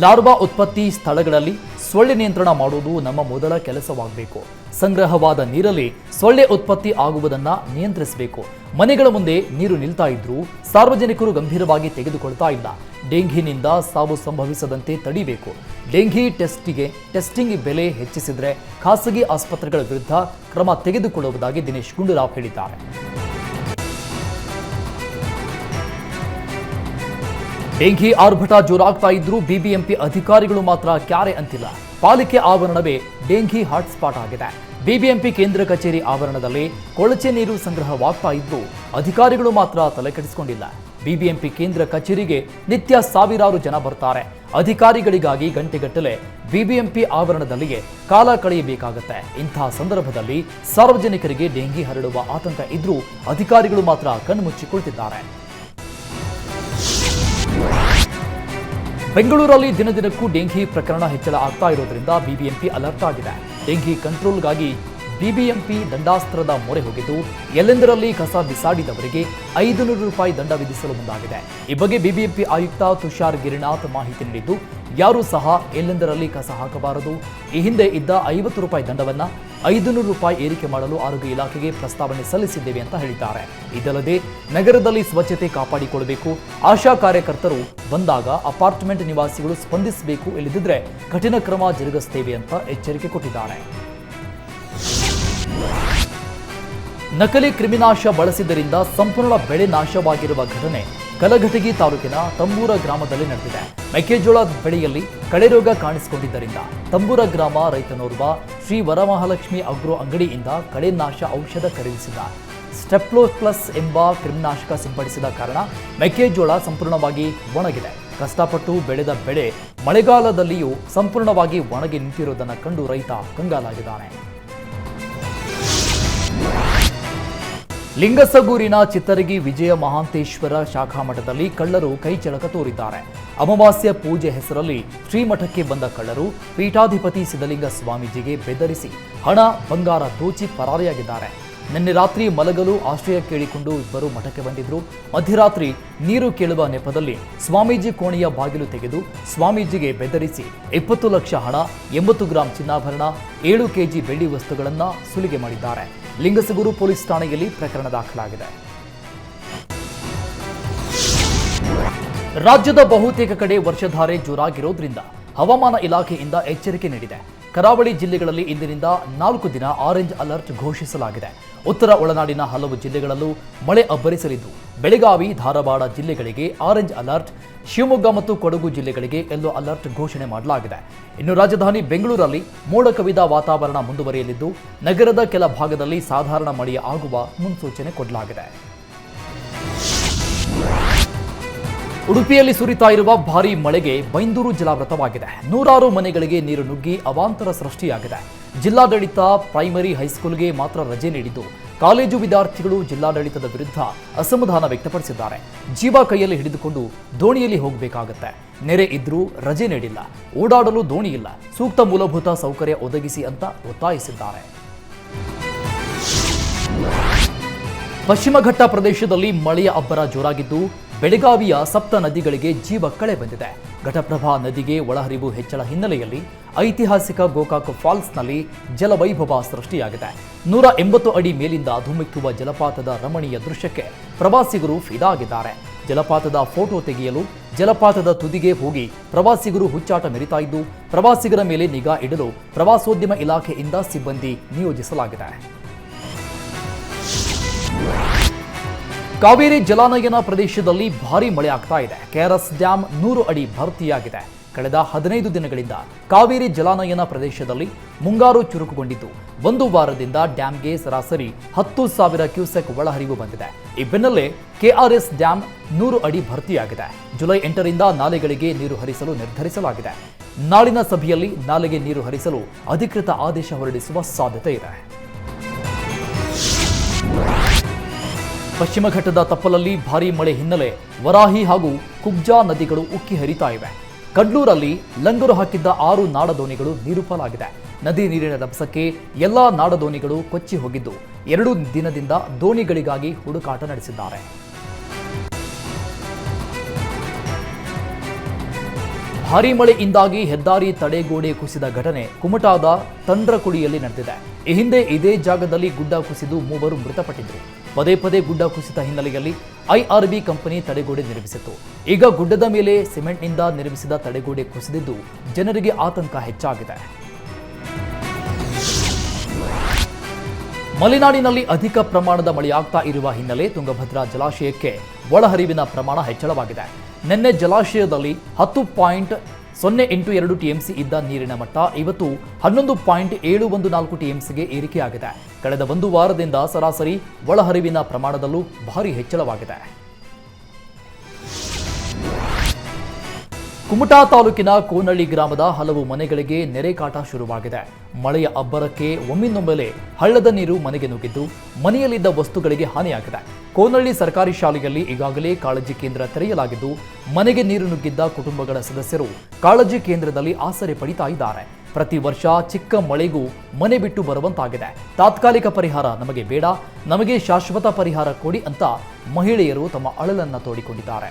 ಲಾರ್ವಾ ಉತ್ಪತ್ತಿ ಸ್ಥಳಗಳಲ್ಲಿ ಸೊಳ್ಳೆ ನಿಯಂತ್ರಣ ಮಾಡುವುದು ನಮ್ಮ ಮೊದಲ ಕೆಲಸವಾಗಬೇಕು. ಸಂಗ್ರಹವಾದ ನೀರಲ್ಲಿ ಸೊಳ್ಳೆ ಉತ್ಪತ್ತಿ ಆಗುವುದನ್ನು ನಿಯಂತ್ರಿಸಬೇಕು. ಮನೆಗಳ ಮುಂದೆ ನೀರು ನಿಲ್ತಾ ಇದ್ರೂ ಸಾರ್ವಜನಿಕರು ಗಂಭೀರವಾಗಿ ತೆಗೆದುಕೊಳ್ತಾ ಇಲ್ಲ. ಡೆಂಘಿನಿಂದ ಸಾವು ಸಂಭವಿಸದಂತೆ ತಡಿಬೇಕು. ಡೆಂಘಿ ಟೆಸ್ಟಿಗೆ ಟೆಸ್ಟಿಂಗ್ ಬೆಲೆ ಹೆಚ್ಚಿಸಿದರೆ ಖಾಸಗಿ ಆಸ್ಪತ್ರೆಗಳ ವಿರುದ್ಧ ಕ್ರಮ ತೆಗೆದುಕೊಳ್ಳುವುದಾಗಿ ದಿನೇಶ್ ಗುಂಡೂರಾವ್ ಹೇಳಿದ್ದಾರೆ. ಡೆಂಘಿ ಆರ್ಭಟ ಜೋರಾಗ್ತಾ ಇದ್ರೂ ಬಿಬಿಎಂಪಿ ಅಧಿಕಾರಿಗಳು ಮಾತ್ರ ಕ್ಯಾರೆ ಅಂತಿಲ್ಲ. ಪಾಲಿಕೆ ಆವರಣವೇ ಡೆಂಘಿ ಹಾಟ್ಸ್ಪಾಟ್ ಆಗಿದೆ. ಬಿಬಿಎಂಪಿ ಕೇಂದ್ರ ಕಚೇರಿ ಆವರಣದಲ್ಲಿ ಕೊಳಚೆ ನೀರು ಸಂಗ್ರಹವಾಗ್ತಾ ಇದ್ರೂ ಅಧಿಕಾರಿಗಳು ಮಾತ್ರ ತಲೆಕೆಡಿಸಿಕೊಂಡಿಲ್ಲ ಬಿಬಿಎಂಪಿ ಕೇಂದ್ರ ಕಚೇರಿಗೆ ನಿತ್ಯ ಸಾವಿರಾರು ಜನ ಬರ್ತಾರೆ. ಅಧಿಕಾರಿಗಳಿಗಾಗಿ ಗಂಟೆಗಟ್ಟಲೆ ಬಿಬಿಎಂಪಿ ಆವರಣದಲ್ಲಿಯೇ ಕಾಲ ಕಳೆಯಬೇಕಾಗತ್ತೆ. ಇಂತಹ ಸಂದರ್ಭದಲ್ಲಿ ಸಾರ್ವಜನಿಕರಿಗೆ ಡೆಂಗಿ ಹರಡುವ ಆತಂಕ ಇದ್ರೂ ಅಧಿಕಾರಿಗಳು ಮಾತ್ರ ಕಣ್ಮುಚ್ಚಿ ಬೆಂಗಳೂರಲ್ಲಿ ದಿನದಿನಕ್ಕೂ ಡೆಂಘಿ ಪ್ರಕರಣ ಹೆಚ್ಚಳ ಆಗ್ತಾ ಇರೋದ್ರಿಂದ ಬಿಬಿಎಂಪಿ ಅಲರ್ಟ್ ಆಗಿದೆ. ಡೆಂಘಿ ಕಂಟ್ರೋಲ್ಗಾಗಿ ಬಿಬಿಎಂಪಿ ದಂಡಾಸ್ತ್ರದ ಮೊರೆ ಹೋಗಿದ್ದು, ಎಲ್ಲೆಂದರಲ್ಲಿ ಕಸ ಬಿಸಾಡಿದವರಿಗೆ ಐದು ನೂರು ರೂಪಾಯಿ ದಂಡ ವಿಧಿಸಲು ಮುಂದಾಗಿದೆ. ಈ ಬಗ್ಗೆ ಬಿಬಿಎಂಪಿ ಆಯುಕ್ತ ತುಷಾರ್ ಗಿರಿನಾಥ್ ಮಾಹಿತಿ ನೀಡಿದ್ದು, ಯಾರೂ ಸಹ ಎಲ್ಲೆಂದರಲ್ಲಿ ಕಸ ಹಾಕಬಾರದು. ಈ ಹಿಂದೆ ಇದ್ದ ಐವತ್ತು ರೂಪಾಯಿ ದಂಡವನ್ನ ಐದು ನೂರು ರೂಪಾಯಿ ಏರಿಕೆ ಮಾಡಲು ಆರೋಗ್ಯ ಇಲಾಖೆಗೆ ಪ್ರಸ್ತಾವನೆ ಸಲ್ಲಿಸಿದ್ದೇವೆ ಅಂತ ಹೇಳಿದ್ದಾರೆ. ಇದಲ್ಲದೆ ನಗರದಲ್ಲಿ ಸ್ವಚ್ಛತೆ ಕಾಪಾಡಿಕೊಳ್ಳಬೇಕು ಆಶಾ ಕಾರ್ಯಕರ್ತರು ಬಂದಾಗ ಅಪಾರ್ಟ್ಮೆಂಟ್ ನಿವಾಸಿಗಳು ಸ್ಪಂದಿಸಬೇಕು ಇಲ್ಲದಿದ್ದರೆ ಕಠಿಣ ಕ್ರಮ ಜರುಗಿಸುತ್ತೇವೆ ಅಂತ ಎಚ್ಚರಿಕೆ ಕೊಟ್ಟಿದ್ದಾರೆ. ನಕಲಿ ಕ್ರಿಮಿನಾಶ ಬಳಸಿದ್ದರಿಂದ ಸಂಪೂರ್ಣ ಬೆಳೆ ನಾಶವಾಗಿರುವ ಘಟನೆ ಕಲಘಟಗಿ ತಾಲೂಕಿನ ತಂಬೂರ ಗ್ರಾಮದಲ್ಲಿ ನಡೆದಿದೆ. ಮೆಕ್ಕೆಜೋಳ ಬೆಳೆಯಲ್ಲಿ ಕಳೆರೋಗ ಕಾಣಿಸಿಕೊಂಡಿದ್ದರಿಂದ ತಂಬೂರ ಗ್ರಾಮ ರೈತನೋರ್ವ ಶ್ರೀ ವರಮಹಾಲಕ್ಷ್ಮಿ ಅಗ್ರೋ ಅಂಗಡಿಯಿಂದ ಕಳೆನಾಶ ಔಷಧ ಖರೀದಿಸಿದ. ಸ್ಟೆಪ್ಲೋ ಪ್ಲಸ್ ಎಂಬ ಕ್ರಿಮಿನಾಶಕ ಸಿಂಪಡಿಸಿದ ಕಾರಣ ಮೆಕ್ಕೆಜೋಳ ಸಂಪೂರ್ಣವಾಗಿ ಒಣಗಿದೆ. ಕಷ್ಟಪಟ್ಟು ಬೆಳೆದ ಬೆಳೆ ಮಳೆಗಾಲದಲ್ಲಿಯೂ ಸಂಪೂರ್ಣವಾಗಿ ಒಣಗಿ ನಿಂತಿರುವುದನ್ನು ಕಂಡು ರೈತ ಕಂಗಾಲಾಗಿದ್ದಾನೆ. ಲಿಂಗಸಗೂರಿನ ಚಿತ್ತರಗಿ ವಿಜಯ ಮಹಾಂತೇಶ್ವರ ಶಾಖಾ ಮಠದಲ್ಲಿ ಕಳ್ಳರು ಕೈಚಳಕ ತೋರಿದ್ದಾರೆ. ಅಮಾವಾಸ್ಯ ಪೂಜೆ ಹೆಸರಲ್ಲಿ ಶ್ರೀಮಠಕ್ಕೆ ಬಂದ ಕಳ್ಳರು ಪೀಠಾಧಿಪತಿ ಸಿದ್ದಲಿಂಗ ಸ್ವಾಮೀಜಿಗೆ ಬೆದರಿಸಿ ಹಣ, ಬಂಗಾರ ದೋಚಿ ಪರಾರಿಯಾಗಿದ್ದಾರೆ. ನಿನ್ನೆ ರಾತ್ರಿ ಮಲಗಲು ಆಶ್ರಯ ಕೇಳಿಕೊಂಡು ಇಬ್ಬರು ಮಠಕ್ಕೆ ಬಂದಿದ್ರು. ಮಧ್ಯರಾತ್ರಿ ನೀರು ಕೇಳುವ ನೆಪದಲ್ಲಿ ಸ್ವಾಮೀಜಿ ಕೋಣೆಯ ಬಾಗಿಲು ತೆಗೆದು ಸ್ವಾಮೀಜಿಗೆ ಬೆದರಿಸಿ ಇಪ್ಪತ್ತು ಲಕ್ಷ ಹಣ, ಎಂಬತ್ತು ಗ್ರಾಂ ಚಿನ್ನಾಭರಣ, ಏಳು ಕೆಜಿ ಬೆಳ್ಳಿ ವಸ್ತುಗಳನ್ನು ಸುಲಿಗೆ ಮಾಡಿದ್ದಾರೆ. ಲಿಂಗಸಗೂರು ಪೊಲೀಸ್ ಠಾಣೆಯಲ್ಲಿ ಪ್ರಕರಣ ದಾಖಲಾಗಿದೆ. ರಾಜ್ಯದ ಬಹುತೇಕ ಕಡೆ ವರ್ಷಧಾರೆ ಜೋರಾಗಿರೋದ್ರಿಂದ ಹವಾಮಾನ ಇಲಾಖೆಯಿಂದ ಎಚ್ಚರಿಕೆ ನೀಡಿದೆ. ಕರಾವಳಿ ಜಿಲ್ಲೆಗಳಲ್ಲಿ ಇಂದಿನಿಂದ ನಾಲ್ಕು ದಿನ ಆರೆಂಜ್ ಅಲರ್ಟ್ ಘೋಷಿಸಲಾಗಿದೆ. ಉತ್ತರ ಒಳನಾಡಿನ ಹಲವು ಜಿಲ್ಲೆಗಳಲ್ಲೂ ಮಳೆ ಅಬ್ಬರಿಸಲಿದ್ದು, ಬೆಳಗಾವಿ, ಧಾರವಾಡ ಜಿಲ್ಲೆಗಳಿಗೆ ಆರೆಂಜ್ ಅಲರ್ಟ್, ಶಿವಮೊಗ್ಗ ಮತ್ತು ಕೊಡಗು ಜಿಲ್ಲೆಗಳಿಗೆ ಎಲ್ಲೋ ಅಲರ್ಟ್ ಘೋಷಣೆ ಮಾಡಲಾಗಿದೆ. ಇನ್ನು ರಾಜಧಾನಿ ಬೆಂಗಳೂರಲ್ಲಿ ಮೋಡ ಕವಿದ ವಾತಾವರಣ ಮುಂದುವರಿಯಲಿದ್ದು, ನಗರದ ಕೆಲ ಭಾಗದಲ್ಲಿ ಸಾಧಾರಣ ಮಳೆ ಆಗುವ ಮುನ್ಸೂಚನೆ ಕೊಡಲಾಗಿದೆ. ಉಡುಪಿಯಲ್ಲಿ ಸುರಿತಾ ಇರುವ ಭಾರೀ ಮಳೆಗೆ ಬೈಂದೂರು ಜಲಾವೃತವಾಗಿದೆ. ನೂರಾರು ಮನೆಗಳಿಗೆ ನೀರು ನುಗ್ಗಿ ಅವಾಂತರ ಸೃಷ್ಟಿಯಾಗಿದೆ. ಜಿಲ್ಲಾಡಳಿತ ಪ್ರೈಮರಿ ಹೈಸ್ಕೂಲ್ಗೆ ಮಾತ್ರ ರಜೆ ನೀಡಿದ್ದು, ಕಾಲೇಜು ವಿದ್ಯಾರ್ಥಿಗಳು ಜಿಲ್ಲಾಡಳಿತದ ವಿರುದ್ಧ ಅಸಮಾಧಾನ ವ್ಯಕ್ತಪಡಿಸಿದ್ದಾರೆ. ಜೀವ ಕೈಯಲ್ಲಿ ಹಿಡಿದುಕೊಂಡು ದೋಣಿಯಲ್ಲಿ ಹೋಗಬೇಕಾಗತ್ತೆ. ನೆರೆ ಇದ್ರೂ ರಜೆ ನೀಡಿಲ್ಲ. ಓಡಾಡಲು ದೋಣಿ ಇಲ್ಲ. ಸೂಕ್ತ ಮೂಲಭೂತ ಸೌಕರ್ಯ ಒದಗಿಸಿ ಅಂತ ಒತ್ತಾಯಿಸಿದ್ದಾರೆ. ಪಶ್ಚಿಮ ಘಟ್ಟ ಪ್ರದೇಶದಲ್ಲಿ ಮಳೆಯ ಅಬ್ಬರ ಜೋರಾಗಿದ್ದು ಬೆಳಗಾವಿಯ ಸಪ್ತ ನದಿಗಳಿಗೆ ಜೀವ ಕಳೆ ಬಂದಿದೆ. ಘಟಪ್ರಭಾ ನದಿಗೆ ಒಳಹರಿವು ಹೆಚ್ಚಳ ಹಿನ್ನೆಲೆಯಲ್ಲಿ ಐತಿಹಾಸಿಕ ಗೋಕಾಕ್ ಫಾಲ್ಸ್ನಲ್ಲಿ ಜಲವೈಭವ ಸೃಷ್ಟಿಯಾಗಿದೆ. ನೂರ ಎಂಬತ್ತು ಅಡಿ ಮೇಲಿಂದ ಧುಮುಕುವ ಜಲಪಾತದ ರಮಣೀಯ ದೃಶ್ಯಕ್ಕೆ ಪ್ರವಾಸಿಗರು ಫಿದಾಗಿದ್ದಾರೆ. ಜಲಪಾತದ ಫೋಟೋ ತೆಗೆಯಲು ಜಲಪಾತದ ತುದಿಗೆ ಹೋಗಿ ಪ್ರವಾಸಿಗರು ಹುಚ್ಚಾಟ ಮೆರಿತಾ ಇದ್ದು, ಪ್ರವಾಸಿಗರ ಮೇಲೆ ನಿಗಾ ಇಡಲು ಪ್ರವಾಸೋದ್ಯಮ ಇಲಾಖೆಯಿಂದ ಸಿಬ್ಬಂದಿ ನಿಯೋಜಿಸಲಾಗಿದೆ. ಕಾವೇರಿ ಜಲಾನಯನ ಪ್ರದೇಶದಲ್ಲಿ ಭಾರಿ ಮಳೆ ಆಗ್ತಾ ಇದೆ. ಕೆಆರ್ಎಸ್ ಡ್ಯಾಂ ನೂರು ಅಡಿ ಭರ್ತಿಯಾಗಿದೆ. ಕಳೆದ ಹದಿನೈದು ದಿನಗಳಿಂದ ಕಾವೇರಿ ಜಲಾನಯನ ಪ್ರದೇಶದಲ್ಲಿ ಮುಂಗಾರು ಚುರುಕುಗೊಂಡಿದ್ದು, ಒಂದು ವಾರದಿಂದ ಡ್ಯಾಂಗೆ ಸರಾಸರಿ ಹತ್ತು ಸಾವಿರ ಕ್ಯೂಸೆಕ್ ಒಳಹರಿವು ಬಂದಿದೆ. ಈ ಬೆನ್ನಲ್ಲೇ ಕೆಆರ್ಎಸ್ ಡ್ಯಾಂ ನೂರು ಅಡಿ ಭರ್ತಿಯಾಗಿದೆ. ಜುಲೈ ಎಂಟರಿಂದ ನಾಲೆಗಳಿಗೆ ನೀರು ಹರಿಸಲು ನಿರ್ಧರಿಸಲಾಗಿದೆ. ನಾಳಿನ ಸಭೆಯಲ್ಲಿ ನಾಲೆಗೆ ನೀರು ಹರಿಸಲು ಅಧಿಕೃತ ಆದೇಶ ಹೊರಡಿಸುವ ಸಾಧ್ಯತೆ ಇದೆ. ಪಶ್ಚಿಮ ಘಟ್ಟದ ತಪ್ಪಲಲ್ಲಿ ಭಾರೀ ಮಳೆ ಹಿನ್ನೆಲೆ, ವರಾಹಿ ಹಾಗೂ ಕುಬ್ಜಾ ನದಿಗಳು ಉಕ್ಕಿ ಹರಿತಾ ಇವೆ. ಕಡ್ಲೂರಲ್ಲಿ ಲಂಗರು ಹಾಕಿದ್ದ ಆರು ನಾಡದೋಣಿಗಳು ನೀರುಪಾಲಾಗಿದೆ. ನದಿ ನೀರಿನ ರಭಸಕ್ಕೆ ಎಲ್ಲಾ ನಾಡದೋಣಿಗಳು ಕೊಚ್ಚಿ ಹೋಗಿದ್ದು. ಎರಡು ದಿನದಿಂದ ದೋಣಿಗಳಿಗಾಗಿ ಹುಡುಕಾಟ ನಡೆಸಿದ್ದಾರೆ. ಭಾರೀ ಮಳೆಯಿಂದಾಗಿ ಹೆದ್ದಾರಿ ತಡೆಗೋಡೆ ಕುಸಿದ ಘಟನೆ ಕುಮಟಾದ ತಂಡ್ರಕುಡಿಯಲ್ಲಿ ನಡೆದಿದೆ. ಈ ಹಿಂದೆ ಇದೇ ಜಾಗದಲ್ಲಿ ಗುಡ್ಡ ಕುಸಿದು ಮೂವರು ಮೃತಪಟ್ಟಿದ್ದರು ಪದೇ ಪದೇ ಗುಡ್ಡ ಕುಸಿತ ಹಿನ್ನೆಲೆಯಲ್ಲಿ ಐಆರ್ಬಿ ಕಂಪನಿ ತಡೆಗೋಡೆ ನಿರ್ಮಿಸಿತ್ತು. ಈಗ ಗುಡ್ಡದ ಮೇಲೆ ಸಿಮೆಂಟ್ನಿಂದ ನಿರ್ಮಿಸಿದ ತಡೆಗೋಡೆ ಕುಸಿದಿದ್ದು ಜನರಿಗೆ ಆತಂಕ ಹೆಚ್ಚಾಗಿದೆ. ಮಲೆನಾಡಿನಲ್ಲಿ ಅಧಿಕ ಪ್ರಮಾಣದ ಮಳೆಯಾಗ್ತಾ ಇರುವ ಹಿನ್ನೆಲೆ ತುಂಗಭದ್ರಾ ಜಲಾಶಯಕ್ಕೆ ಒಳಹರಿವಿನ ಪ್ರಮಾಣ ಹೆಚ್ಚಳವಾಗಿದೆ. ನಿನ್ನೆ ಜಲಾಶಯದಲ್ಲಿ ಹತ್ತು ಪಾಯಿಂಟ್ ಸೊನ್ನೆ ಎಂಟು ಎರಡು ಟಿಎಂಸಿ ಇದ್ದ ನೀರಿನ ಮಟ್ಟ ಇವತ್ತು ಹನ್ನೊಂದು ಪಾಯಿಂಟ್ ಏಳು ಒಂದು ನಾಲ್ಕು ಟಿಎಂಸಿಗೆ ಏರಿಕೆಯಾಗಿದೆ. ಕಳೆದ ಒಂದು ವಾರದಿಂದ ಸರಾಸರಿ ಒಳಹರಿವಿನ ಪ್ರಮಾಣದಲ್ಲೂ ಭಾರಿ ಹೆಚ್ಚಳವಾಗಿದೆ. ಕುಮಟಾ ತಾಲೂಕಿನ ಕೋನಳ್ಳಿ ಗ್ರಾಮದ ಹಲವು ಮನೆಗಳಿಗೆ ನೆರೆಕಾಟ ಶುರುವಾಗಿದೆ. ಮಳೆಯ ಅಬ್ಬರಕ್ಕೆ ಒಮ್ಮಿಂದೊಮ್ಮೆಲೆ ಹಳ್ಳದ ನೀರು ಮನೆಗೆ ನುಗ್ಗಿದ್ದು ಮನೆಯಲ್ಲಿದ್ದ ವಸ್ತುಗಳಿಗೆ ಹಾನಿಯಾಗಿದೆ. ಕೋನಳ್ಳಿ ಸರ್ಕಾರಿ ಶಾಲೆಯಲ್ಲಿ ಈಗಾಗಲೇ ಕಾಳಜಿ ಕೇಂದ್ರ ತೆರೆಯಲಾಗಿದ್ದು, ಮನೆಗೆ ನೀರು ನುಗ್ಗಿದ್ದ ಕುಟುಂಬಗಳ ಸದಸ್ಯರು ಕಾಳಜಿ ಕೇಂದ್ರದಲ್ಲಿ ಆಸರೆ ಪಡಿತಾ ಇದ್ದಾರೆ. ಪ್ರತಿ ವರ್ಷ ಚಿಕ್ಕ ಮಳೆಗೂ ಮನೆ ಬಿಟ್ಟು ಬರುವಂತಾಗಿದೆ. ತಾತ್ಕಾಲಿಕ ಪರಿಹಾರ ನಮಗೆ ಬೇಡ, ನಮಗೆ ಶಾಶ್ವತ ಪರಿಹಾರ ಕೊಡಿ ಅಂತ ಮಹಿಳೆಯರು ತಮ್ಮ ಅಳಲನ್ನ ತೋಡಿಕೊಂಡಿದ್ದಾರೆ.